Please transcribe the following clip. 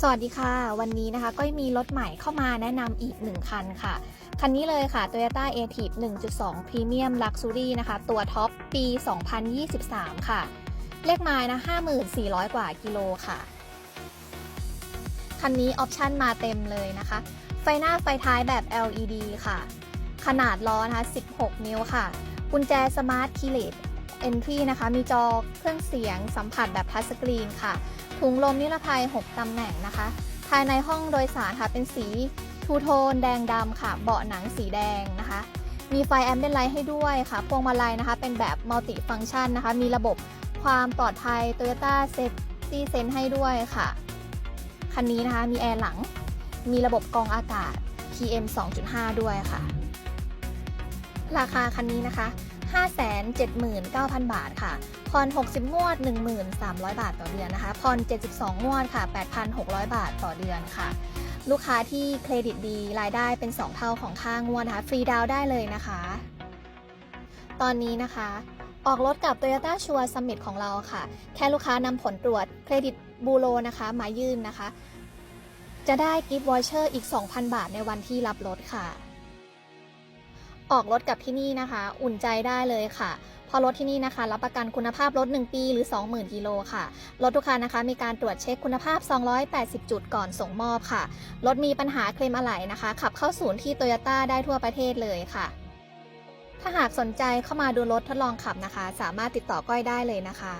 สวัสดีค่ะ วันนี้นะคะก็มีรถใหม่เข้ามาแนะนำอีก 1 คันค่ะ คันนี้เลยค่ะ Toyota a t i v 1.2 Premium Luxury นะคะ ตัวท็อปปี 2023 ค่ะ เลขไม้นะ 54,000 กว่ากิโลค่ะ คันนี้ออปชั่นมาเต็มเลยนะคะ ไฟหน้าไฟท้ายแบบ LED ค่ะ ขนาดล้อนะคะ 16 นิ้วค่ะ กุญแจสมาร์ทคีเลต NT นะคะ มีจอเครื่องเสียงสัมผัสแบบทัชสกรีนค่ะ ถุงลมนิรภัย 6 ตำแหน่งนะคะ ภายในห้องโดยสารค่ะ เป็นสีทูโทนแดงดำค่ะ เบาะหนังสีแดงนะคะ มีไฟแอมเบนไลท์ให้ด้วยค่ะ พวงมาลัยนะคะ เป็นแบบมัลติฟัง c t ชันนะคะ มีระบบความปลอดภัย Toyota Safety Sense ให้ด้วยค่ะ คันนี้นะคะ มีแอร์หลัง มีระบบกรองอากาศ PM 2.5 ด้วยค่ะ ราคาคันนี้นะคะ 579,000 บาทค่ะ ผ่อน 60 งวด 1,300 บาทต่อเดือนนะคะ ผ่อน 72 งวดค่ะ 8,600 บาทต่อเดือนค่ะ ลูกค้าที่เครดิตดีรายได้เป็น 2 เท่าของค่างวดนะคะ ฟรีดาวน์ได้เลยนะคะ ตอนนี้นะคะ ออกรถกับ Toyota s u r e Summit ของเราค่ะ แค่ลูกค้านำผลตรวจเครดิตบูโรนะคะมายื่นนะคะ จะได้กิฟต์วอเชอร์อีก 2,000 บาทในวันที่รับรถค่ะ ออกรถกับที่นี่นะคะ อุ่นใจได้เลยค่ะพรารถที่นี่นะคะ รับประกันคุณภาพรถ 1 ปีหรือ 20,000กิโลค่ะ รถทุกคันนะคะ มีการตรวจเช็คคุณภาพ 280 จุดก่อนส่งมอบค่ะ รถมีปัญหาเคลมอะไหล่นะคะ ขับเข้าศูนย์ที่โตโยต้าได้ทั่วประเทศเลยค่ะ ถ้าหากสนใจเข้ามาดูรถทดลองขับนะคะ สามารถติดต่อก้อยได้เลยนะคะ